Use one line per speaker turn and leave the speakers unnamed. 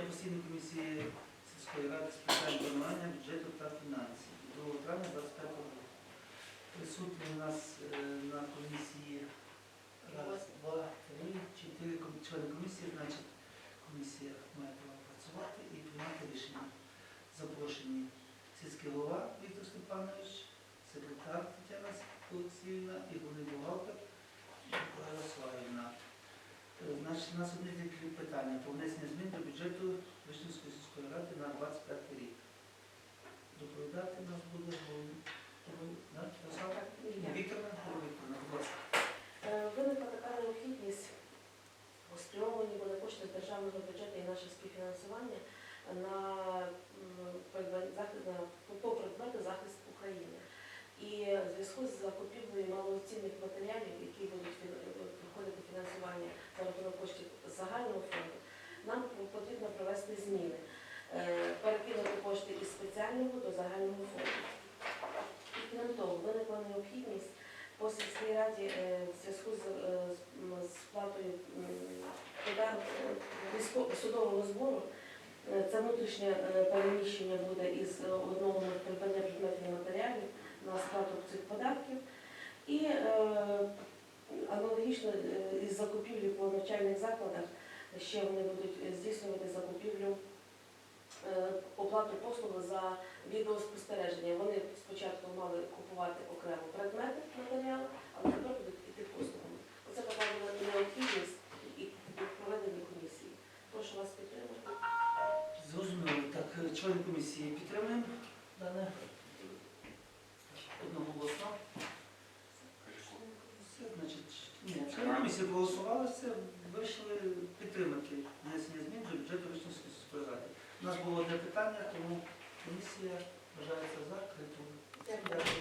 Засідання постійної комісії сільської ради з питань планування бюджету та фінансів 2 травня 25 року. Присутні у нас е, на комісії раз, два, три, чотири члени комісії, значить комісія має право працювати і приймати рішення. Запрошені сільський голова Віктор Степанович, секретар Тетяна Олексіївна і головний бухгалтер Микола Ярославівна. Е, Значить, у нас одне тільки питання про внесення змін бюджету Вишнівської сільської ради на 25 рік. Доповідати нас буде? Вікторовна, Вікторовна, будь ласка.
Е, Виникла така необхідність у були кошти з державного бюджету і наше співфінансування на, на- по предмету захист України. І в зв'язку з закупівлею малоцінних матеріалів, які будуть проходити фінансування за рахунок коштів з загального фонду, нам потрібно провести зміни, Е, перекинути кошти із спеціального до загального фонду. І крім того, виникла необхідність по сільській раді е, в зв'язку з, е, сплатою судового збору. Це внутрішнє переміщення буде із одного придбання предметів матеріалів на сплату цих податків. І аналогічно із закупівлі по навчальних закладах ще вони будуть е, здійснювати закупівлю е, оплату послуги за відеоспостереження. Вони спочатку мали купувати окремо предмети, матеріали, але тепер будуть іти послугами. Оце була необхідність і проведення комісії. Прошу вас підтримати.
Зрозуміло. Так, е, члени комісії підтримуємо дане комісії проголосували, все, вийшли підтримати внесення змін до бюджету Вишнівської сільської ради. У нас було одне питання, тому комісія вважається закритою.